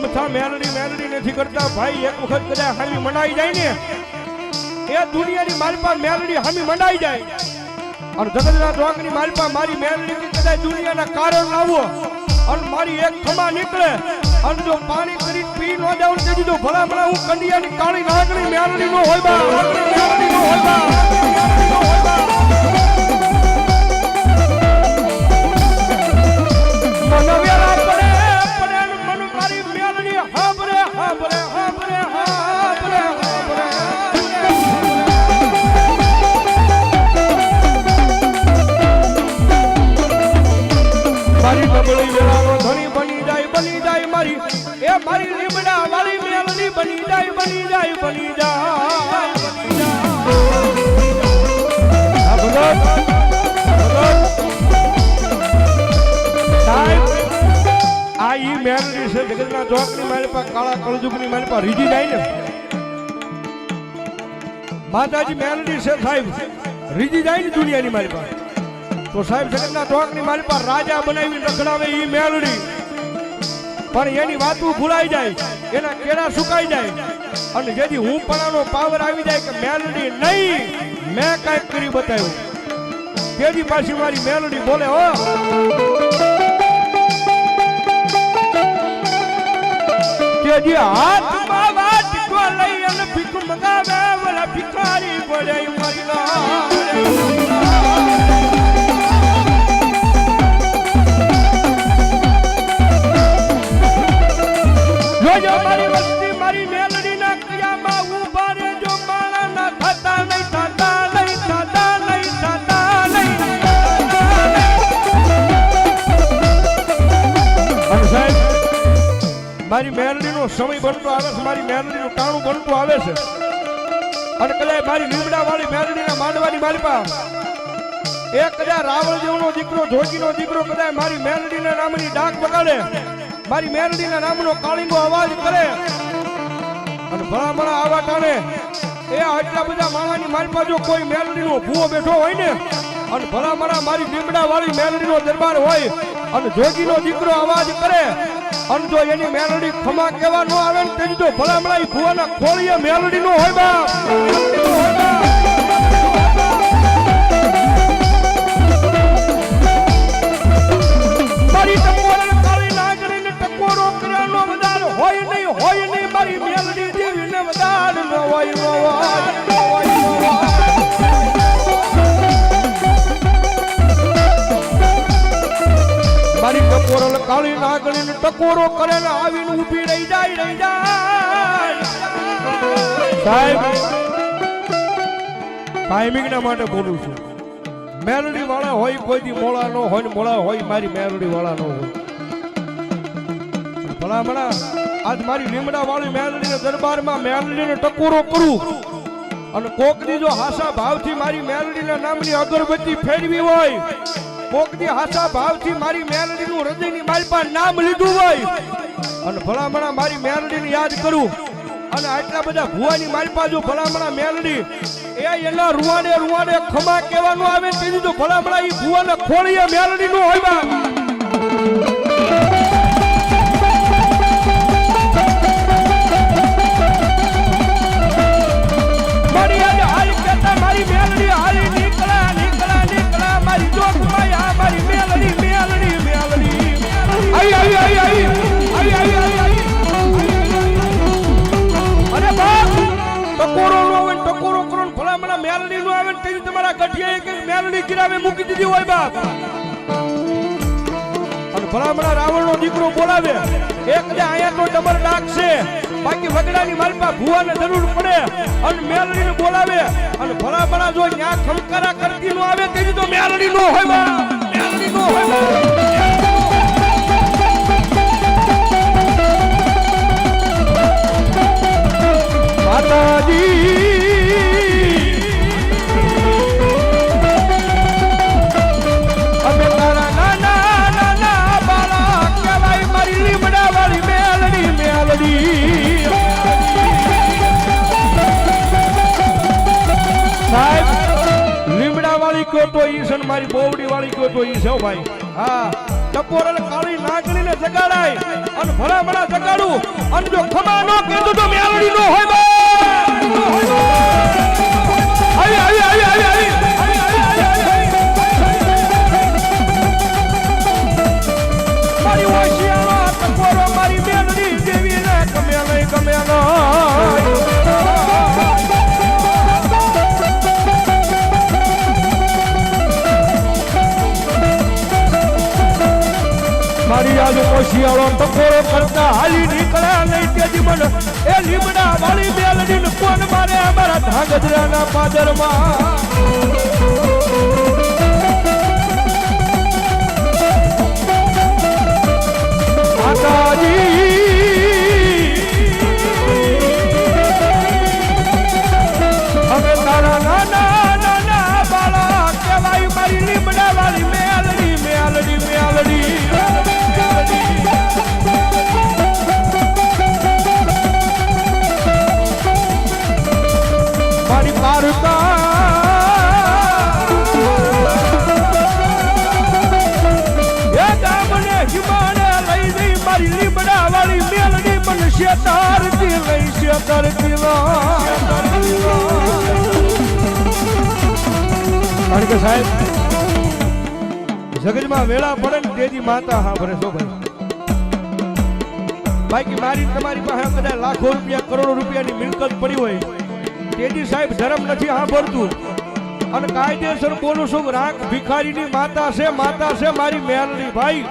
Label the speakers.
Speaker 1: અમથા મેલડી મેલડી નથી કરતા. ભાઈ, એક વખત કદાચ હામી મંડાઈ જાય ને, એ દુનિયાની માલપા મેલડી હામી મંડાઈ જાય. અને જગતના ચોકની માલપા મારી મેલડી કદાચ દુનિયાના કારણ લાવો અને મારી એક ખમા નીકળે. અને જો પાણી કરી પી ન જાવ તે દીધો ભલા ભલા હું કંડિયાની કાળી નાગણી મેલડી નો હોય બા મેલડી નો હોય બા. મારી લીમડા વાળી મેલડી બની જાય બની જાય બની જાય બની જાય. આ ઈ મેલડી છે જગતના ચોકની મારી પાસે કાળા કળજુગની મારી પાસે રીજી જાય ને. માતાજી મેલડી છે સાહેબ, રીજી જાય ને દુનિયાની મારી પાસે તો સાહેબ, જગતના મારી પાસે રાજા બનાવી રખડાવે ઈ મેલડી. પણ એની વાતું ભૂલાઈ જાય. એના કેળા સુકાઈ જાય. અને જેથી હું પણાનો પાવર આવી જાય કે મેલડી નહીં મેં કંઈક કરી બતાવ્યું. તેથી પાછી મારી મેલડી બોલે, હો. તેજી હાથમાં વાટકો મારી મેલડીનો સમય બનતો આવે છે, મારી મેલડીનું ટાણું બનતું આવે છે. અને કદાચ મારી લીમડા વાળી મેલડીને માંડવાની મારી પાસે એક કદાચ રાવણ જેવનો દીકરો જોગીનો દીકરો કદાચ મારી મેલડીના નામની ડાક બગાડે મારી મેલડીના નામનો કાળીંગો અવાજ કરે. અને ભણા ભણા આવા ટાણે એ આટલા બધા માણાની મારી પાસે જો કોઈ મેલડીનો ભૂવો બેઠો હોય ને, અને ભલા ભલા મારી લીમડા વાળી મેલડીનો દરબાર હોય, અને જોગીનો દીકરો અવાજ કરે. અને જો એની મેલડી ખમા કેવા આવે ને તેની જો ભલા ભુવાના ખોળીએ મેલડી નો હોય બા મારી કાળી નાગણી ને ટકોરો કરેલ ને આવીને ઊભી રહી જાય રહી જાય. સાહેબ ટાઈમિંગ ના માટે બોલું છું. મેલડી વાળા હોય કોઈ દી મોળા નો હોય ને મોળા હોય, મારી મેલડી વાળા નો હોય. ભલા ભલા આજ મારી લીમડા વાળી મેલડીને દરબારમાં મેલડીને ટકોરો કરું. અને કોકની જો હાસા ભાવથી મારી મેલડીના નામની અગરબત્તી ફેરવી હોય, કોકની હાસા ભાવથી મારી મેલડીનું હૃદયની મારી પાસે નામ લીધું હોય, અને ભલામણા મારી મેલડીને યાદ કરું, અને આટલા બધા ભુવાની મારી જો ભલામણા મેલડી, એ એના રૂવાડે રૂવાડે ખમા કહેવાનું આવે તેથી જો ભલામણા એ ભુવાને ખોળીએ મેલડીનું હોય મૂકી હોય બાપ. અને ભલામણા રાવણ નો દીકરો બોલાવે. એક ને અહીંયા તો ડબલ ડાક છે. બાકી વગડાની માલપા ભુવાને જરૂર પડે. અને મેલડીને બોલાવે. અને ભલામણા જો ન્યા ખમકારા કરતી નો આવે, તેની તો મેલડી નો હોય બા તો ઈ છે મારી બોવડી વાળી તો ઈ છે ભાઈ. હા. ટપોર અને નાગણી ને જગાડાય અને ભલા ભલા જગાડું. અને જો ખમા નો કીધું તો મેળડી નો હોય બા! હોશિયારો ટપોરો કરતા હાલી નીકળ્યા નહીં, તેજી મન એ લીમડા વાળી બેલડી કોણ મારે અમારા ધાગજરાના પાદરમાં? હા બાકી મારી તમારી પાસે કદાચ લાખો રૂપિયા, કરોડો રૂપિયાની મિલકત પડી હોય તેજી સાહેબ ધર્મ નથી સાંભળતું. અને કાયદેસર બોલું છું રાખ ભિખારીની માતા છે માતા છે મારી મેલની ભાઈ.